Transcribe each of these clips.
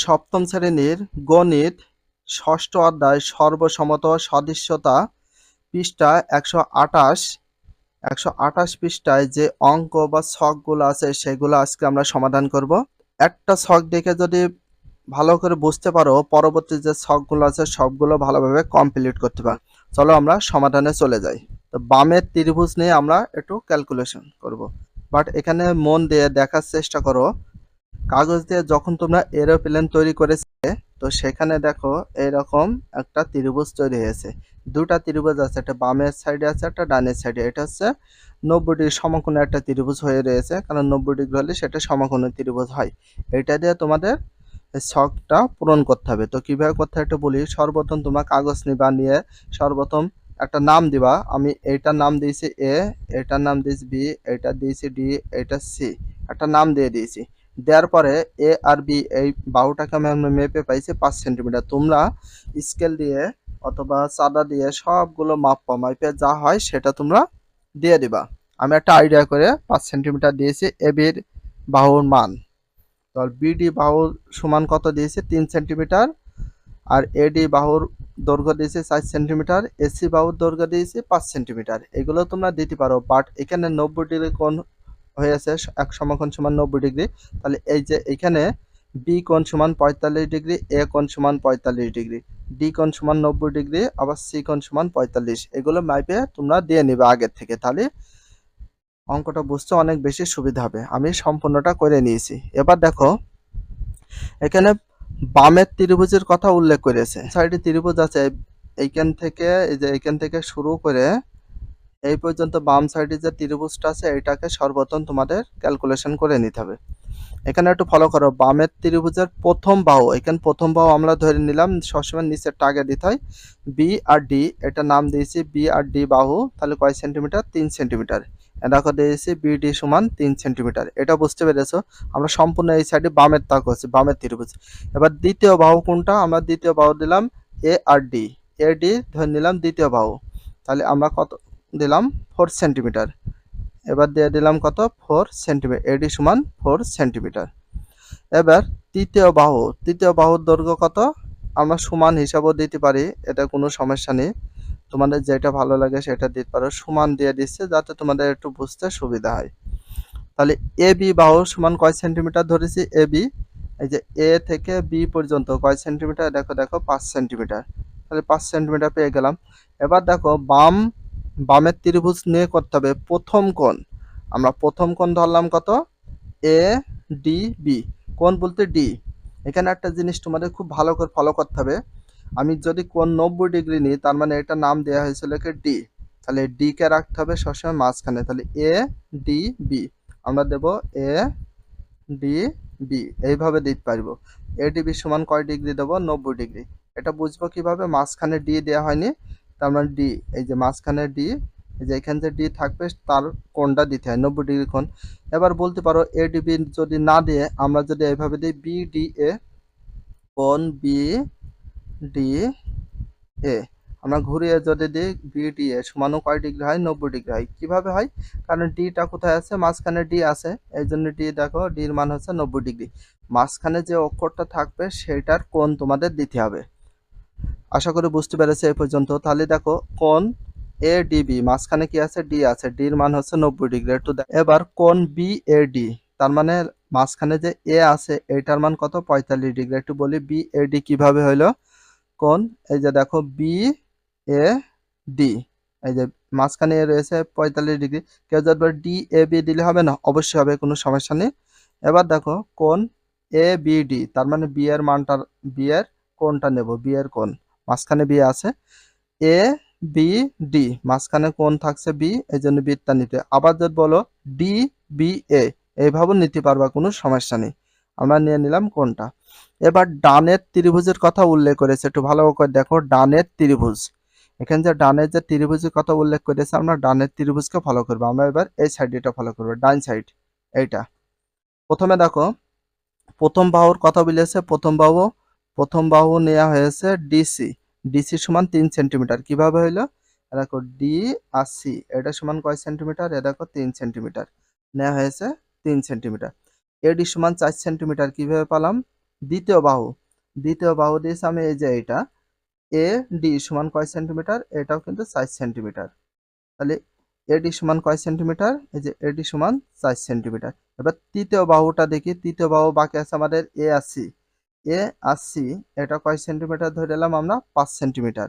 সপ্তম শ্রেণির গণিত ষষ্ঠ অধ্যায় সর্বসম্মত সদৃশ্যতা পৃষ্ঠা একশো আঠাশ। একশো আঠাশ পৃষ্ঠায় যে অঙ্ক বা ছকগুলো আছে সেগুলো আজকে আমরা সমাধান করব। একটা ছক দেখে যদি ভালো করে বুঝতে পারো, পরবর্তী যে ছকগুলো আছে সবগুলো ভালোভাবে কমপ্লিট করতে পারো। চলো আমরা সমাধানে চলে যাই। তো বামের ত্রিভুজ নিয়ে আমরা একটু ক্যালকুলেশন করব। বাট এখানে মন দিয়ে দেখার চেষ্টা করো। কাগজ দিয়ে যখন তোমরা এরোপ্লেন তৈরি করেছিলে, তো সেখানে দেখো এরকম একটা ত্রিভুজ তৈরি হয়েছে। দুটা ত্রিভুজ আছে, একটা বামের সাইডে আছে, একটা ডানের সাইডে এটা হচ্ছে নব্বই ডিগ্রি সমকোণে একটা ত্রিভুজ হয়ে রয়েছে, কারণ নব্বই ডিগ্রি হলে সেটা সমকোণের ত্রিভুজ হয়। এটা দিয়ে তোমাদের শখটা পূরণ করতে হবে। তো কীভাবে করতে একটু বলি। সর্বপ্রথম তোমরা কাগজ নিবা নিয়ে, সর্বপ্রথম একটা নাম দিবা। আমি এইটার নাম দিয়েছি এ এটার নাম দিয়েছি বি এটা দিয়েছি ডি এটা সি একটা নাম দিয়ে দিয়েছি। দেওয়ার পরে এ আর বি এই বাহুটাকে আমি আমরা মেপে পাইছি পাঁচ সেন্টিমিটার তোমরা স্কেল দিয়ে অথবা চাদা দিয়ে সবগুলো মাপা মাপে যা হয় সেটা তোমরা দিয়ে দিবা। আমি একটা আইডিয়া করে পাঁচ সেন্টিমিটার দিয়েছি এ বির বাহুর মান। তো বিডি বাহুর সমান কত দিয়েছি? তিন সেন্টিমিটার আর এডি বাহুর দৈর্ঘ্য দিয়েছি চার সেন্টিমিটার এসি বাহুর দৈর্ঘ্য দিয়েছি পাঁচ সেন্টিমিটার এগুলো তোমরা দিতে পারো বাট এখানে নব্বই ডিগ্রি কোণ হয়েছে এক সমকোণ সমান নব্বই ডিগ্রি। তাহলে এই যে এখানে বি কোণ সমান পঁয়তাল্লিশ ডিগ্রি এ কোণ সমান পঁয়তাল্লিশ ডিগ্রি ডি কোণ সমান নব্বই ডিগ্রি, আবার সি কোণ সমান পঁয়তাল্লিশ। এগুলো মাইপে তোমরা দিয়ে নিবে আগের থেকে। তাহলে অঙ্কটা বুঝতে অনেক বেশি সুবিধা হবে। আমি সম্পূর্ণটা করে নিয়েছি। এবার দেখো, এখানে বামের ত্রিভুজের কথা উল্লেখ করেছে। সাইডে ত্রিভুজ আছে। এইখান থেকে, এই যে এইখান থেকে শুরু করে এই পর্যন্ত বাম সাইডে যে ত্রিভুজটা আছে, এটাকে সর্বপ্রথম তোমাদের ক্যালকুলেশন করে নিতে হবে। এখানে একটু ফলো করো, বামের ত্রিভুজের প্রথম বাহু, এখানে প্রথম বাহু আমরা ধরে নিলাম, সবসময় নিচের টাগে দিতে হয় বি আর ডি এটা নাম দিয়েছি বি আর ডি বাহু, তাহলে কয় সেন্টিমিটার তিন সেন্টিমিটার দেখো দিয়েছি বিডি সমান তিন সেন্টিমিটার এটা বুঝতে পেরেছ? আমরা সম্পূর্ণ এই সাইডে বামের তাক হচ্ছে বামের ত্রিভুজ। এবার দ্বিতীয় বাহু কোনটা? আমরা দ্বিতীয় বাহু দিলাম এ আর ডি এ ডি ধরে নিলাম দ্বিতীয় বাহু। তাহলে আমরা কত দিলাম ফোর সেন্টিমিটার এবার দিয়ে দিলাম কত? ফোর সেন্টিমিটার এডি সমান ফোর সেন্টিমিটার এবার তৃতীয় বাহু, তৃতীয় বাহুর দৈর্ঘ্য কত? আমরা সমান হিসাবও দিতে পারি, এটা কোনো সমস্যা নেই। তোমাদের যেটা ভালো লাগে সেটা দিতে পারো। সমান দিয়ে দিচ্ছে যাতে তোমাদের একটু বুঝতে সুবিধা হয়। তাহলে এ বি বাহু সমান কয় সেন্টিমিটার ধরেছি? এ বি এই যে এ থেকে বি পর্যন্ত কয় সেন্টিমিটার দেখো দেখো, পাঁচ সেন্টিমিটার তাহলে পাঁচ সেন্টিমিটার পেয়ে গেলাম। এবার দেখো, বাম বামের ত্রিভুজ নিয়ে করতে হবে। প্রথম কোণ। আমরা প্রথম কোণ ধরলাম কত? এ ডি বি কোণ বলতে ডি এখানে একটা জিনিস তোমাদের খুব ভালো করে ফলো করতে হবে। আমি যদি কোণ নব্বই ডিগ্রি নিই, তার মানে এটা নাম দেওয়া হয়েছিল কি ডি তাহলে ডি কে রাখতে হবে সবসময় মাঝখানে। তাহলে এ ডি বি আমরা দেব এ ডি বি এইভাবে দিতে পারব। এ ডি বি সমান কয় ডিগ্রি দেবো? নব্বই ডিগ্রি। এটা বুঝব কীভাবে? মাঝখানে ডি দেওয়া হয়নি। তার মানে ডি এই যে মাঝখানে ডি এই যে এখানে যে ডি থাকবে, তার কোনটা দিতে হয়, নব্বই ডিগ্রি কোণ। এবার বলতে পারো এ ডিবি যদি না দিয়ে আমরা যদি এইভাবে দিই বি ডি এ কোণ বি ডি এ আমরা ঘুরিয়ে যদি দিই বি ডি এ সমানও কয় ডিগ্রি হয়? নব্বই ডিগ্রি হয়। কীভাবে হয়? কারণ ডিটা কোথায় আছে? মাঝখানে ডি আছে। এই জন্য ডি দেখো ডির মান হচ্ছে নব্বই ডিগ্রি। মাঝখানে যে অক্ষরটা থাকবে সেটার কোণ তোমাদের দিতে হবে। আশা করি বুঝতে পেরেছে এই পর্যন্ত। তাহলে দেখো কোন এ ডিবি মাঝখানে কি আছে? ডি আছে। ডির মান হচ্ছে নব্বই ডিগ্রি। একটু এবার কোন বি এ ডি তার মানে মাঝখানে যে এ আছে, এটার মান কত? পঁয়তাল্লিশ ডিগ্রি। একটু বলি বি এ ডি কীভাবে হইল? কোন এই যে দেখো বি এ ডি এই যে মাঝখানে রয়েছে পঁয়তাল্লিশ ডিগ্রি। কেউ যদি ডি এ বি দিলে হবে না? অবশ্যই হবে, কোনো সমস্যা নেই। এবার দেখো কোন এ বি ডি তার মানে বি এর মানটার বি এর কোনটা নেব? বি এর কোন? মাঝখানে বি আছে। A, B, D. মাঝখানে কোন থাকছে বি? এই জন্য বিটা নিতে। আবার যদি বলো ডি, বি, এ এইভাবে নিতে পারবা, কোনো সমস্যা নেই। আমরা নিয়ে নিলাম কোনটা? এবার ডানের ত্রিভুজের কথা উল্লেখ করেছে। একটু ভালো করে দেখো, ডানের ত্রিভুজ। এখানে যে ডানের যে ত্রিভুজের কথা উল্লেখ করেছে, আমরা ডানের ত্রিভুজকে ফলো করব। আমরা এবার এই সাইড এটা ফলো করব, ডান সাইড এইটা। প্রথমে দেখো, প্রথম বাহুর কথা বলেছে, প্রথম বাহু প্রথম বাহু নেওয়া হয়েছে ডিসি। ডিসি সমান তিন সেন্টিমিটার। কীভাবে হইল? দেখো, ডি আর সি, এটা সমান কয় সেন্টিমিটার? এ দেখো, তিন সেন্টিমিটার। নেওয়া হয়েছে তিন সেন্টিমিটার। এডি সমান চার সেন্টিমিটার। কীভাবে পালাম? দ্বিতীয় বাহু। দ্বিতীয় বাহু দিয়েছি আমি এই যে এটা এ ডি সমান কয় সেন্টিমিটার? এটাও কিন্তু চার সেন্টিমিটার। তাহলে এডি সমান কয় সেন্টিমিটার? এই যে এডি সমান চার সেন্টিমিটার। এবার তৃতীয় বাহুটা দেখি। তৃতীয় বাহু বাকি আছে আমাদের এ আর সি। এ আর এটা কয় সেন্টিমিটার ধরে নিলাম আমরা? পাঁচ সেন্টিমিটার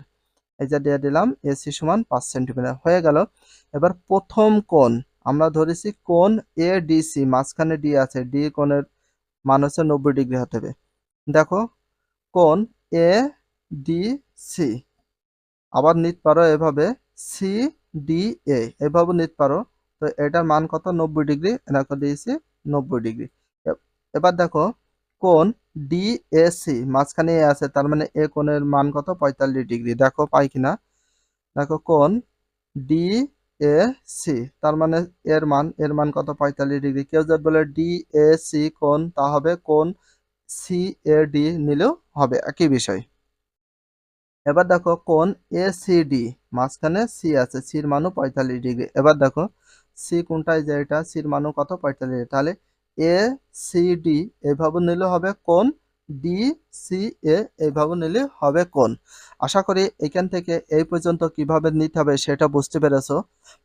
এই যে দিয়ে দিলাম এসি সমান পাঁচ সেন্টিমিটার হয়ে গেল। এবার প্রথম কোণ, আমরা ধরেছি কোণ এ ডিসি মাঝখানে ডি আছে, ডি কোণের মান হচ্ছে নব্বই ডিগ্রি হতে হবে। দেখো, কোণ এ ডি সি, আবার নিতে পারো এভাবে, সি ডি এ, এভাবে নিতে পারো। তো এটার মান কত? নব্বই ডিগ্রি দেখো দিয়েছি, নব্বই ডিগ্রি। এবার দেখো কোণ ডি এ সি মাঝখানে এ আছে, তার মানে এ কোণের মান কত? পঁয়তাল্লিশ ডিগ্রি। দেখো, পাই কিনা? দেখো, কোণ ডি এ সি তার মানে এর মান এর মান কত? পঁয়তাল্লিশ ডিগ্রি। কেউ যদি বলে ডি এ সি কোণ, তা হবে কোন সি এ ডি নিলেও হবে, একই বিষয়। এবার দেখো কোন এ সি ডি মাঝখানে সি আছে, সির মানও পঁয়তাল্লিশ ডিগ্রি। এবার দেখো, সি কোনটায় যে এটা, সির মানও কত? পঁয়তাল্লিশ তাহলে এ, সি, ডি এইভাবে নিলে হবে কোণ ডি, সি, এ এইভাবে নিলে হবে কোণ আশা করি এখান থেকে এই পর্যন্ত কীভাবে নিতে হবে সেটা বুঝতে পেরেছ।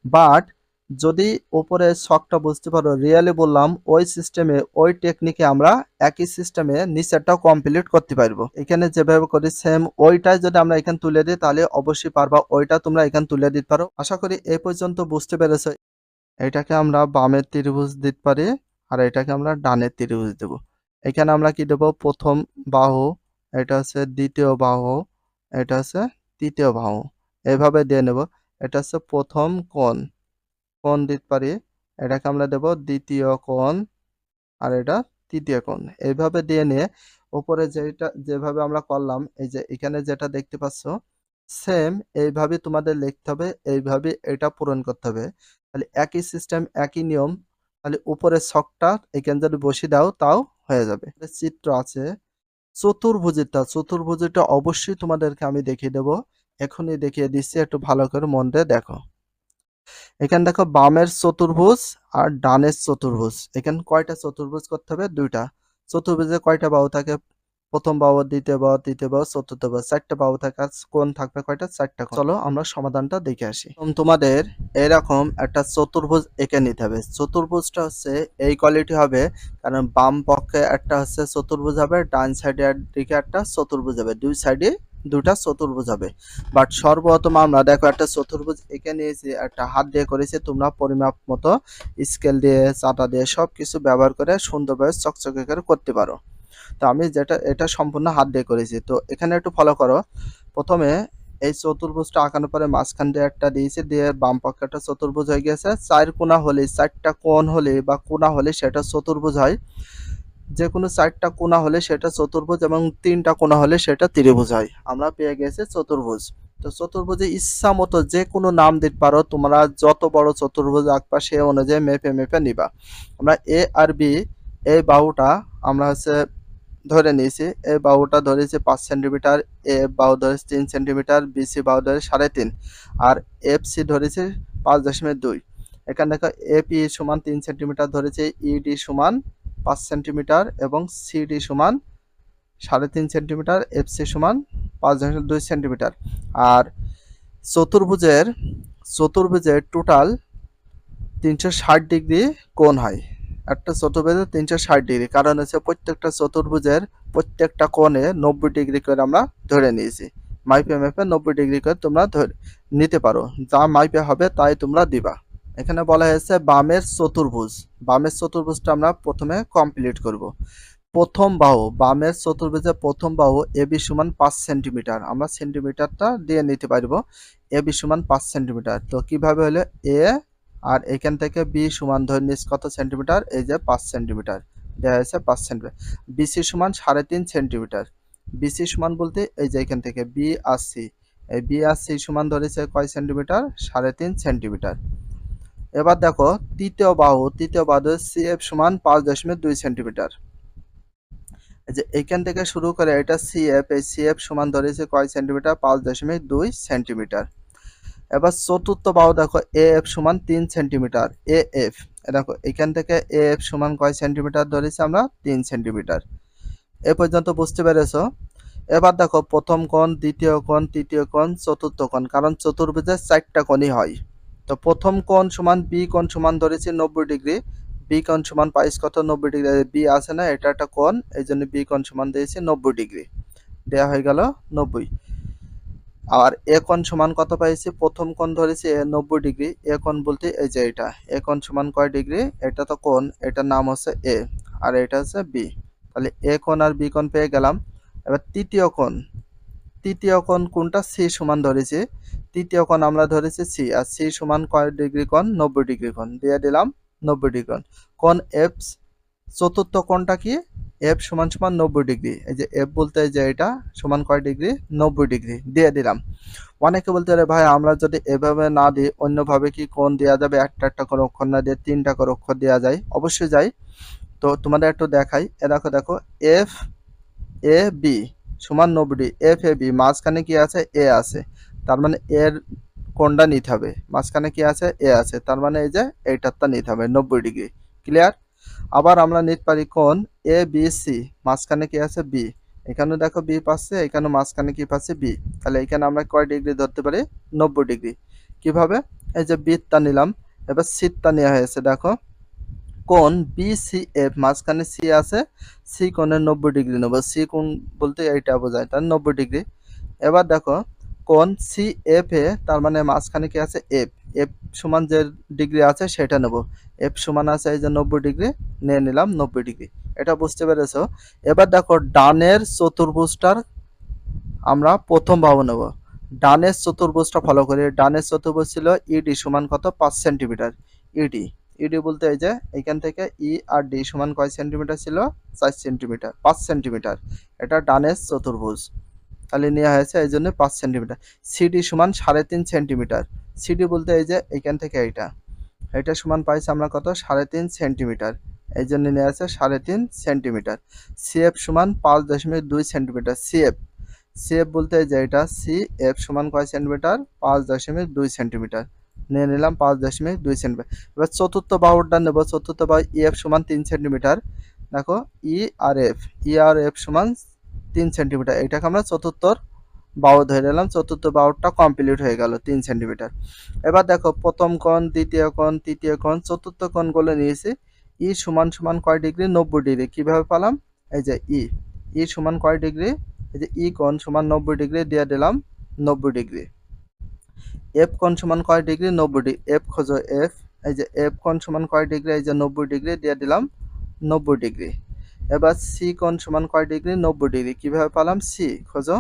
বাট যদি উপরে শখটা বুঝতে পারো, রিয়েলি বললাম, ওই সিস্টেমে ওই টেকনিকে আমরা একই সিস্টেমে নিচেরটাও কমপ্লিট করতে পারব। এখানে যেভাবে করি সেম ওইটাই যদি আমরা এখানে তুলে দিই, তাহলে অবশ্যই পারবা, ওইটা তোমরা এখানে তুলে দিতে পারো। আশা করি এই পর্যন্ত বুঝতে পেরেছ। এটাকে আমরা বামের ত্রিভুজ দিতে পারি। আর এটাকে আমরা ডানের ত্রিভুজ দেব। এখানে আমরা কি দেব? প্রথম বাহু, এটা হচ্ছে দ্বিতীয় বাহু, এটা হচ্ছে তৃতীয় বাহু। এভাবে দিয়ে নেব। এটা হচ্ছে প্রথম কোণ কোণ দিতে পারি। এটাকে আমরা দেব দ্বিতীয় কোণ আর এটা তৃতীয় কোণ। এইভাবে দিয়ে নিয়ে উপরে যেটা, যেভাবে আমরা করলাম, এই যে এখানে যেটা দেখতে পাচ্ছ সেম এইভাবে তোমাদের লিখতে হবে, এইভাবে এটা পূরণ করতে হবে। তাহলে একই সিস্টেম একই নিয়ম তাহলে উপরের ছকটা এখানে যদি বসে দাও, তাও হয়ে যাবে। চিত্র আছে। চতুর্ভুজিটা চতুর্ভুজিটা অবশ্যই তোমাদেরকে আমি দেখিয়ে দেবো। এখনই দেখিয়ে দিচ্ছি, একটু ভালো করে মন দিয়ে দেখো। এখানে দেখো বামের চতুর্ভুজ আর ডানের চতুর্ভুজ। এখানে কয়টা চতুর্ভুজ করতে হবে? দুইটা। চতুর্ভুজে কয়টা বাহু থাকে? প্রথম বাহু দ্বিতীয় বাহু তৃতীয় বাহু চতুর্থ বাহু চারটা বাহু থাকে কোন থাকবে কয়টা? চারটা চলো আমরা সমাধানটা দেখে আসি। তোমাদের এরকম একটা চতুর্ভুজ এঁকে নিতে হবে। চতুর্ভুজটা হচ্ছে এই কোয়ালিটি হবে, কারণ বাম পক্ষে একটা হচ্ছে চতুর্ভুজ হবে, ডান সাইডে দিকে একটা চতুর্ভুজ হবে, দুই সাইডে দুটা চতুর্ভুজ হবে। বাট সর্বপ্রথম আমরা দেখো একটা চতুর্ভুজ এঁকে নিয়েছি, একটা হাত দিয়ে করেছি, তোমরা পরিমাপ মতো স্কেল দিয়ে চাটা দিয়ে সব কিছু ব্যবহার করে সুন্দরভাবে চকচকে করে করতে পারো। তো আমি যেটা, এটা সম্পূর্ণ হাত দিয়ে করেছি। তো এখানে একটু ফলো করো। প্রথমে এই চতুর্ভুজটা আঁকানোর পরে মাঝখান দিয়ে একটা দিয়েছি, দিয়ে বাম পক্ষে একটা চতুর্ভুজ হয়ে গেছে। চার কোণা হলে চারটা কোণ হলে বা কোণা হলে সেটা চতুর্ভুজ হয়। যে কোনো চারটা কোণা হলে সেটা চতুর্ভুজ এবং তিনটা কোণা হলে সেটা ত্রিভুজ হয়। আমরা পেয়ে গেছি চতুর্ভুজ। তো চতুর্ভুজে ইচ্ছা মতো যে কোনো নাম দিতে পারো। তোমরা যত বড় চতুর্ভুজ আঁকবা, সে অনুযায়ী মেপে মেপে নিবা। আমরা এ আর বি এই বাহুটা আমরা হচ্ছে ধরে নিয়েছি এই বাহুটা ধরেছি পাঁচ সেন্টিমিটার, এ বাহু ধরেছি তিন সেন্টিমিটার বিসি বাহু ধরে সাড়ে তিন, আর এফ সি ধরেছি পাঁচ দশমিক দুই। এখানে দেখো এপি সমান তিন সেন্টিমিটার ধরেছে ইডি সমান পাঁচ সেন্টিমিটার এবং সিডি সমান সাড়ে তিন সেন্টিমিটার এফসি সমান পাঁচ দশমিক দুই সেন্টিমিটার। আর চতুর্ভুজের চতুর্ভুজের টোটাল তিনশো ষাট ডিগ্রি কোণ হয়। একটা চতুর্ভুজের তিনশো ষাট ডিগ্রি। কারণ হচ্ছে প্রত্যেকটা চতুর্ভুজের প্রত্যেকটা কোণে নব্বই ডিগ্রি করে আমরা ধরে নিয়েছি। মাইপে মাইপে নব্বই ডিগ্রি করে তোমরা ধরে নিতে পারো। যা মাইপে হবে তাই তোমরা দিবা। এখানে বলা হয়েছে বামের চতুর্ভুজ। বামের চতুর্ভুজটা আমরা প্রথমে কমপ্লিট করব। প্রথম বাহু, বামের চতুর্ভুজের প্রথম বাহু এবি সমান পাঁচ সেন্টিমিটার। আমরা সেন্টিমিটারটা দিয়ে নিতে পারব। এবি সমান পাঁচ সেন্টিমিটার। তো কীভাবে হলো? এ আর এখান থেকে বি সমান ধরে নিস কত সেন্টিমিটার এই যে পাঁচ সেন্টিমিটার দেওয়া হয়েছে পাঁচ সেন্টিমিটার বিসি সমান সাড়ে তিন সেন্টিমিটার বিসি সমান বলতে এই যে এখান থেকে বি আর সি এই বি আর সি সমান ধরেছে কয় সেন্টিমিটার সাড়ে তিন সেন্টিমিটার এবার দেখো তৃতীয় বাহু তৃতীয় বাহু সি এফ সমান পাঁচ দশমিক দুই সেন্টিমিটার যে এইখান থেকে শুরু করে এটা সি এফ এই সি এফ সমান ধরেছে কয় সেন্টিমিটার পাঁচ দশমিক দুই সেন্টিমিটার এবার চতুর্থ বাহু দেখো এ এফ সমান তিন সেন্টিমিটার এ এফ দেখো, এখান থেকে এ এফ সমান কয় সেন্টিমিটার ধরেছি আমরা? তিন সেন্টিমিটার এ পর্যন্ত বুঝতে পেরেছ? এবার দেখো, প্রথম কোণ, দ্বিতীয় কোণ, তৃতীয় কোণ, চতুর্থ কোণ, কারণ চতুর্ভুজের চারটা কোণই হয়। তো প্রথম কোণ সমান বি কোণ সমান ধরেছি নব্বই ডিগ্রি। বি কোণ সমান পাইস কত? নব্বই ডিগ্রি। বি আছে না, এটা একটা কোণ এই জন্য বি কোণ সমান দিয়েছি নব্বই ডিগ্রি। দেওয়া হয়ে গেল নব্বই। আর এ কোণ সমান কত পাইছি? প্রথম কোণ ধরেছি নব্বই ডিগ্রি, এ কোণ বলতে এই যে এটা। এ কোণ সমান কয় ডিগ্রি? এটা তো কোণ, এটার নাম হচ্ছে এ, আর এটা হচ্ছে বি। তাহলে এ কোণ আর বি কোণ পেয়ে গেলাম। এবার তৃতীয় কোণ তৃতীয় কোণ কোনটা সি সমান ধরেছি। তৃতীয় কোণ আমরা ধরেছি সি, আর সি সমান কয় ডিগ্রি কোণ? নব্বই ডিগ্রি কোণ। দিয়ে দিলাম নব্বই ডিগ্রি কোণ। কোণ এফ, চতুর্থ কোণটা কি? এফ সমান সমান নব্বই ডিগ্রি। এই যে এফ বলতে যে এটা সমান কয় ডিগ্রি? নব্বই ডিগ্রি। দিয়ে দিলাম। অনেকে বলতে পারে, ভাই, আমরা যদি এভাবে না দিই, অন্যভাবে কি কোন দেওয়া যাবে? একটা একটা করে অক্ষর না দিয়ে তিনটা করে অক্ষর দেওয়া যায়? অবশ্যই যাই। তো তোমাদের একটু দেখাই। এ দেখো দেখো এফ এ বি সমান নব্বই এফ এ বি মাঝখানে কি আছে? এ আছে। তার মানে এর কোনটা নিতে হবে? মাঝখানে কি আছে? এ আছে। তার মানে এই যে এইটারটা নিতে হবে, নব্বই ডিগ্রি। ক্লিয়ার আবার আমরা নিতে পারি কোন? এ বি সি মাঝখানে কি আছে? বি এখানে দেখো বি পাচ্ছে, এখানে মাঝখানে কি পাচ্ছে? বি তাহলে এখানে আমরা কয় ডিগ্রি ধরতে পারি? নব্বই ডিগ্রি। কীভাবে? এই যে বিতটা নিলাম। এবার সিটটা নেওয়া হয়েছে, দেখো। কোন? বি সি এফ মাঝখানে সি আছে সি কোণের নব্বই ডিগ্রি নেব। সি কোণ বলতে এইটা বোঝায় তার নব্বই ডিগ্রি। এবার দেখো, কোন? সি এফ এ, তার মানে মাঝখানে কি আছে? এফ এফ সমান যে ডিগ্রি আছে সেটা নেব। এফ সমান আছে এই যে নব্বই ডিগ্রি নিয়ে নিলাম নব্বই ডিগ্রি এটা বুঝতে পেরেছ? এবার দেখো ডানের চতুর্ভুজটার আমরা প্রথম ভাব নেব। ডানের চতুর্ভুজটা ফলো করি। ডানের চতুর্ভুজ ছিল ইডি সমান কত? পাঁচ সেন্টিমিটার ইডি ইডি বলতে এই যে এখান থেকে ই আর ডি সমান কয় সেন্টিমিটার ছিল? চার সেন্টিমিটার পাঁচ সেন্টিমিটার এটা ডানের চতুর্ভুজ। তাহলে নেওয়া হয়েছে এই জন্য পাঁচ সেন্টিমিটার সিডি সমান সাড়ে তিন সেন্টিমিটার সিডি বলতে এই যে এখান থেকে এইটা। এটা সমান পাইছি আমরা কত? সাড়ে তিন সেন্টিমিটার। এই জন্য নিয়ে আছে সাড়ে তিন সেন্টিমিটার। সিএফ সমান পাঁচ দশমিক দুই সেন্টিমিটার। সিএফ সিএফ বলতে এই যে এটা সি এফ সমান কয় সেন্টিমিটার? পাঁচ দশমিক দুই সেন্টিমিটার। নিয়ে নিলাম পাঁচ দশমিক দুই সেন্টিমিটার। এবার চতুর্থ বাহুটা নেব। চতুর্থ বাহু ইএফ সমান তিন সেন্টিমিটার। দেখো ই আর এফ ই আর এফ সমান তিন সেন্টিমিটার। এটাকে আমরা চতুর্থর বাহু ধরে নিলাম, চতুর্থ বাহুটা কমপ্লিট হয়ে গেল তিন সেন্টিমিটার এবার দেখো, প্রথম কোণ, দ্বিতীয় কোণ, তৃতীয় কোণ, চতুর্থ কোণগুলো নিয়েছি। ই সমান সমান কয় ডিগ্রি নব্বই ডিগ্রি কীভাবে পেলাম? এই যে ই ই সমান কয় ডিগ্রি এই যে ই কোণ সমান নব্বই ডিগ্রি দিয়ে দিলাম নব্বই ডিগ্রি এফ কোণ সমান কয় ডিগ্রি নব্বই ডিগ্রি এফ খোঁজো এফ এই যে এফ কোণ সমান কয় ডিগ্রি এই যে নব্বই ডিগ্রি দিয়ে দিলাম নব্বই ডিগ্রি এবার সি কোণ সমান কয় ডিগ্রি নব্বই ডিগ্রি কীভাবে পেলাম? সি খোঁজো।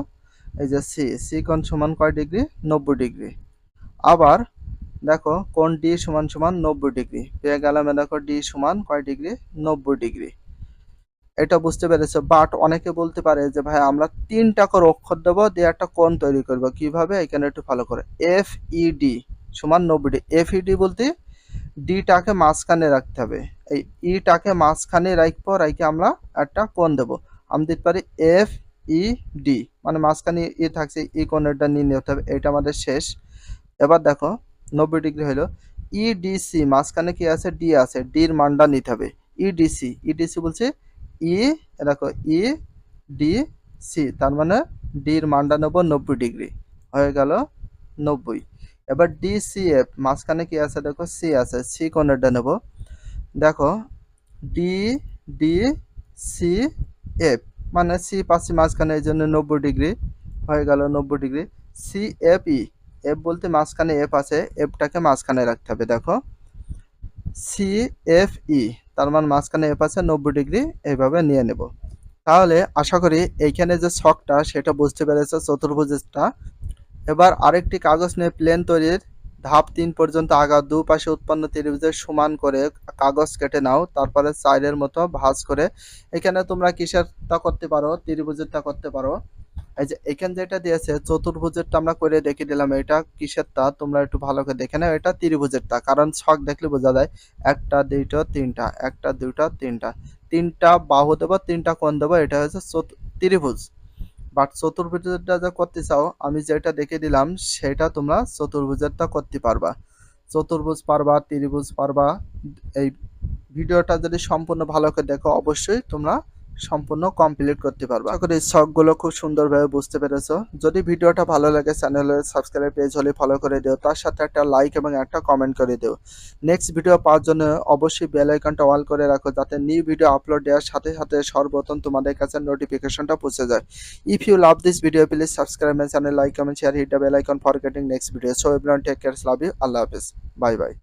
এই যে সি সি কোণ সমান কয় ডিগ্রি? নব্বই ডিগ্রি। আবার দেখো কোণ ডি সমান সমান নব্বই ডিগ্রি। পেয়ে গেলাম দেখো ডি সমান কয় ডিগ্রি? নব্বই ডিগ্রি। এটা বুঝতে পেরেছ? বাট অনেকে বলতে পারে যে, ভাই, আমরা তিনটা করে অক্ষর দেবো, দিয়ে একটা কোণ তৈরি করব। কীভাবে? এখানে একটু ভালো করে। এফ ই ডি সমান নব্বই ডি এফ ই ডি বলতে ডিটাকে মাঝখানে রাখতে হবে। এই ইটাকে মাঝখানে রাখব রাখে আমরা একটা কোণ দেবো। আমি দিতে পারি এফ ই, ডি। মানে মাঝখানে ই থাকছে ই কোণেরটা নিয়ে নিতে হবে। এটা আমাদের শেষ। এবার দেখো, নব্বই ডিগ্রি হলো। ইডিসি মাঝখানে কি আছে? ডি আছে। ডির মানটা নিতে হবে। ইডিসি ইডিসি বলছে ই, দেখো, ই, ডি, সি। তার মানে ডির মানটা নেব নব্বই ডিগ্রি। হয়ে গেল নব্বই। এবার ডিসিএফ মাঝখানে কি আছে? দেখো, সি আছে। সি কোণেরটা নেব। দেখো, ডি ডি, সি, এফ। মানে সি পাচ্ছি মাঝখানে, এই জন্য নব্বই ডিগ্রি হয়ে গেল নব্বই degree. C, F, E, F বলতে মাঝখানে এফ আছে, এফটাকে মাঝখানে রাখতে হবে, দেখো। সি, এফ, ই, তার মানে মাঝখানে এফ আছে, নব্বই ডিগ্রি, এইভাবে নিয়ে নেব। তাহলে আশা করি এইখানে যে শখটা, সেটা বুঝতে পেরেছে, চতুর্ভুজটা। এবার আরেকটি কাগজ নিয়ে প্লেন তৈরির ধাপ তিন পর্যন্ত আগা দুপাশে উৎপন্ন ত্রিভুজের সমান করে কাগজ কেটে নাও, তারপরে চাইলের মতো ভাঁজ করে। এখানে তোমরা কিসেরটা করতে পারো? ত্রিভুজেরটা করতে পারো। এই যে এখানে যেটা দিয়েছে, চতুর্ভুজেরটা আমরা করে দেখে দিলাম, এটা কিসেরটা? তোমরা একটু ভালো করে দেখে নাও, এটা ত্রিভুজেরটা। কারণ ছক দেখলে বোঝা যায়, একটা, দুইটা, তিনটা, একটা, দুইটা, তিনটা। তিনটা বাহু দেবো, তিনটা কোণ দেবো, এটা হচ্ছে ত্রিভুজ। বাট চতুর্ভুজটা যা করতে চাও, আমি যেটা দেখে দিলাম, সেটা তোমরা চতুর্ভুজেরটা করতে পারবা। চতুর্ভুজ পারবা, ত্রিভুজ পারবা, এই ভিডিওটা যদি সম্পূর্ণ ভালো করে দেখো, অবশ্যই তোমরা সম্পূর্ণ কমপ্লিট করতে পারব। আশা করি শখগুলো খুব সুন্দরভাবে বুঝতে পেরেছ। যদি ভিডিওটা ভালো লাগে চ্যানেলে সাবস্ক্রাইব পেজ হলে ফলো করে দিও। তার সাথে একটা লাইক এবং একটা কমেন্ট করে দিও। নেক্সট ভিডিও পাওয়ার জন্য অবশ্যই বেল আইকনটা অল করে রাখো, যাতে নিউ ভিডিও আপলোড দেওয়ার সাথে সাথে সর্বপ্রথম তোমাদের কাছে নোটিফিকেশনটা পৌঁছে যায়। If you love this video please subscribe my channel like comment share hit the bell icon for getting next video so everyone take care love you আল্লাহ হাফেজ বাই বাই